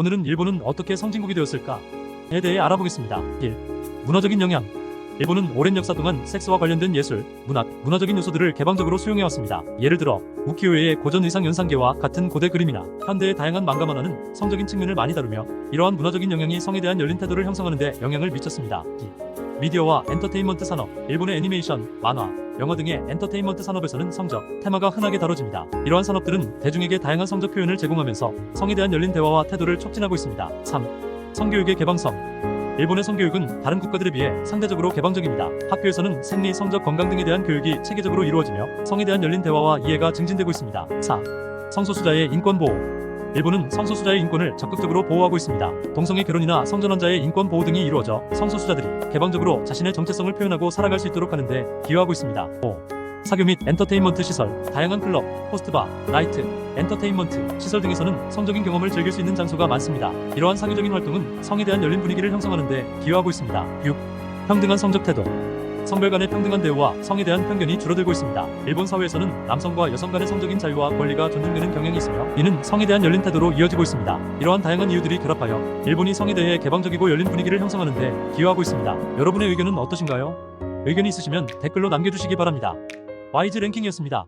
오늘은 일본은 어떻게 선진국이 되었을까에 대해 알아보겠습니다. 1. 문화적인 영향. 일본은 오랜 역사 동안 섹스와 관련된 예술, 문학, 문화적인 요소들을 개방적으로 수용해왔습니다. 예를 들어 우키요에의 고전 의상 연상계와 같은 고대 그림이나 현대의 다양한 망가 만화는 성적인 측면을 많이 다루며 이러한 문화적인 영향이 성에 대한 열린 태도를 형성하는 데 영향을 미쳤습니다. 2. 미디어와 엔터테인먼트 산업, 일본의 애니메이션, 만화, 영화 등의 엔터테인먼트 산업에서는 성적, 테마가 흔하게 다뤄집니다. 이러한 산업들은 대중에게 다양한 성적 표현을 제공하면서 성에 대한 열린 대화와 태도를 촉진하고 있습니다. 3. 성교육의 개방성. 일본의 성교육은 다른 국가들에 비해 상대적으로 개방적입니다. 학교에서는 생리, 성적, 건강 등에 대한 교육이 체계적으로 이루어지며 성에 대한 열린 대화와 이해가 증진되고 있습니다. 4. 성소수자의 인권 보호. 일본은 성소수자의 인권을 적극적으로 보호하고 있습니다. 동성애 결혼이나 성전환자의 인권 보호 등이 이루어져 성소수자들이 개방적으로 자신의 정체성을 표현하고 살아갈 수 있도록 하는데 기여하고 있습니다. 5. 사교 및 엔터테인먼트 시설, 다양한 클럽, 호스트바, 나이트, 엔터테인먼트 시설 등에서는 성적인 경험을 즐길 수 있는 장소가 많습니다. 이러한 상유적인 활동은 성에 대한 열린 분위기를 형성하는 데 기여하고 있습니다. 6. 평등한 성적 태도. 성별 간의 평등한 대우와 성에 대한 편견이 줄어들고 있습니다. 일본 사회에서는 남성과 여성 간의 성적인 자유와 권리가 존중되는 경향이 있으며 이는 성에 대한 열린 태도로 이어지고 있습니다. 이러한 다양한 이유들이 결합하여 일본이 성에 대해 개방적이고 열린 분위기를 형성하는 데 기여하고 있습니다. 여러분의 의견은 어떠신가요? 의견이 있으시면 댓글로 남겨주시기 바랍니다. 와이즈 랭킹이었습니다.